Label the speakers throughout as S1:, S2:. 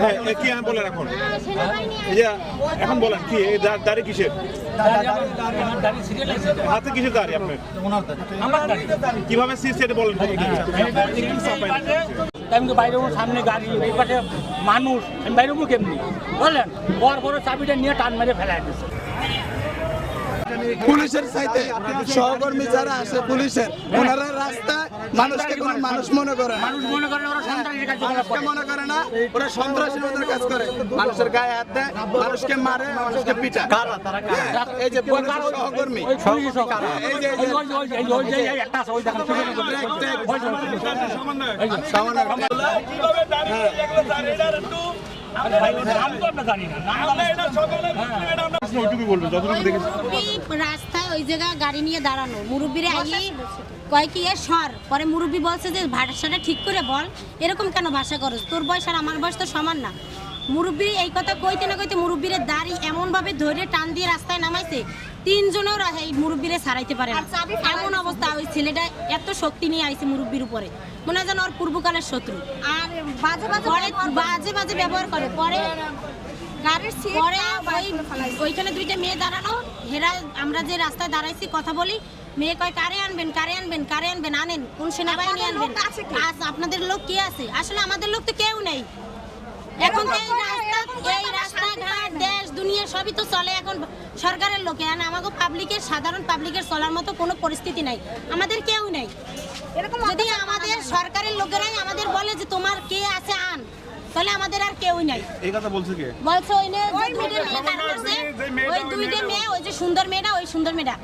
S1: হ্যাঁ কি বলেন এখন এখন বলেন কি দাঁড়ি কিসের হাতে কিসের দাঁড়ি আপনার কীভাবে এটা বলেন।
S2: আমি বাইরে সামনে গাড়ি এই মানুষ আমি বাইরে কেমনি বললেন বড় বড় চাবিটা নিয়ে টান মেরে ফেলায় দিচ্ছে
S3: পুলিশের চাইতে সহকর্মী যারা আছে পুলিশের ওনারা রাস্তায় মানুষকে কোনো মানুষ মনে করে না
S2: মানুষ মনে ওরা সন্ত্রাসী করে
S3: মনে করে না ওরা সন্ত্রাসী মতো কাজ করে মানুষের গায়ে হাত দেয় মানুষকে মারে মানুষকে পিটা এই যে সহকর্মী এই যে- এই
S2: ওই
S4: জায়গায় গাড়ি নিয়ে দাঁড়ানো। সর, পরে মুরব্বি বলছে যে ভাষাটা ঠিক করে বল। এরকম কেন ভাষা করস? তোর বয়স আর আমার বয়স তো সমান না। মুরব্বি এই কথা কইতে না কইতে মুরব্বিরে দাড়ি এমন ভাবে ধরে টান দিয়ে রাস্তায় নামাইছে তিনজনেও রা- এই মুরব্বিরে সারাইতে পারে না। এমন অবস্থা ওই ছেলেটা এত শক্তি নিয়ে আইছে মুরব্বীর উপরে। মনে হয় যেন ওর পূর্বকালের শত্রু। আর বাজে বাজে বাজে বাজে ব্যবহার করে। পরে পরে ওই ওইখানে দুইটা মেয়ে দাঁড়ানো হেরা আমরা যে রাস্তায় দাঁড়াইছি কথা বলি। মেয়ে কয় কারে আনবেন কারে আনবেন কারে আনবেন আনেন? কোন সেনাবাহিনী আনবেন? আজ আপনাদের লোক কে আছে? আসলে আমাদের লোক তো কেউ নেই। এখন এই রাস্তা এই রাস্তাঘাট দেশ দুনিয়া সবই তো চলে এখন সরকারের লোকে। আর আমাকে পাবলিকের সাধারণ পাবলিকের চলার মতো কোনো পরিস্থিতি নাই। আমাদের কেউ নেই। যদি আমাদের সরকারের লোকেরাই আমাদের বলে যে তোমার কে আছে আন তাহলে আমাদের আর কেউই নাই।
S1: এই কথা বলছে কে?
S4: বলছে ওই নে যে দুইটা মেয়ে দাঁড়িয়ে আছে, ওই দুইটা মেয়ে ওই যে সুন্দর মেয়েটা ওই সুন্দর মেয়েটা।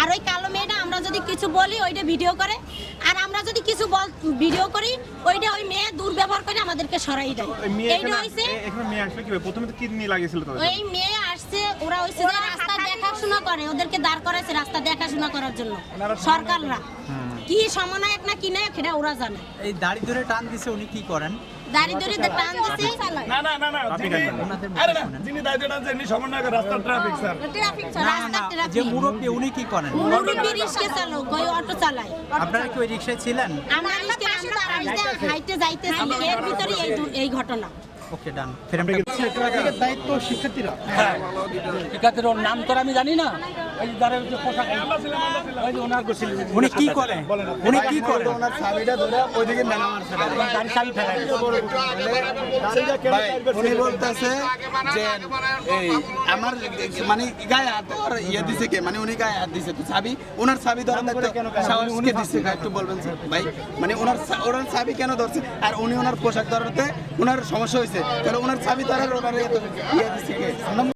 S4: আর ওই কালো মেয়েটা আমরা যদি কিছু বলি ওইটা ভিডিও করে। আমরা যদি কিছু বল ভিডিও করি ওইটা ওই মেয়ে দুর্ব্যবহার করে আমাদেরকে সরাই দেয়। এইটা হইছে
S1: এখানে মেয়ে আসলে কি হবে? প্রথমে তো কিডনি লাগিয়েছিল তাদের
S4: ওই মেয়ে আসছে ওরা হইছে যে রাস্তা দেখাশোনা করে ওদেরকে দাঁড় করাইছে রাস্তা দেখাশোনা করার জন্য। সরকাররা। কি সমন্বয়ক না কি নায়ক এটা ওরা জানে।
S5: এই দাড়ি ধরে টান দিছে উনি কি করেন?
S4: দাঁড়িয়ে ধরে টান দিছে
S6: না না না না
S1: আপনি
S6: যিনি-
S1: কেন?
S5: ওনাদের
S6: আরে না
S5: মুখে
S6: যিনি দায়িত্ব টানছেন ইনি সমন্বয়ক রাস্তার ট্রাফিক স্যার
S4: ট্রাফিক
S5: না
S4: রাস্তা
S5: না যে
S4: ট্রাফিক
S5: মুরব্বী উনি কি করেন?
S4: মুরব্বী রিক্সা চালক
S5: আপনারা কি ওই রিক্সায় ছিলেন?
S4: আমরা রিক্সা আমরা হাইটে হাইটে যাইতেছি এর ভিতরে এই এই ঘটনা।
S5: ওকে ডান। ফের আমরা
S2: শিক্ষার্থীর ওর নাম তো আমি জানি না।
S5: উনি কি করে? উনি কি করে?
S3: ওনার চাবিটা ধরে ওইদিকে মেলা মারছে।
S2: গাড়ি চাবি ফেলাই
S3: উনি বলতেছে যে এই আমার মানে গায়ে হাত দেওয়ার ইয়ে দিছে কে? মানে উনি গায়ে হাত দিছে তো চাবি ওনার চাবি ধরার সাহস কে দিছে? একটু বলবেন স্যার। ভাই মানে ওনার ওনার চাবি কেন ধরছে? আর উনি ওনার পোশাক ধরাতে ওনার সমস্যা হয়েছে। তাহলে ওনার চাবি ধরার ওনার ইয়ে ইয়ে দিছে কে?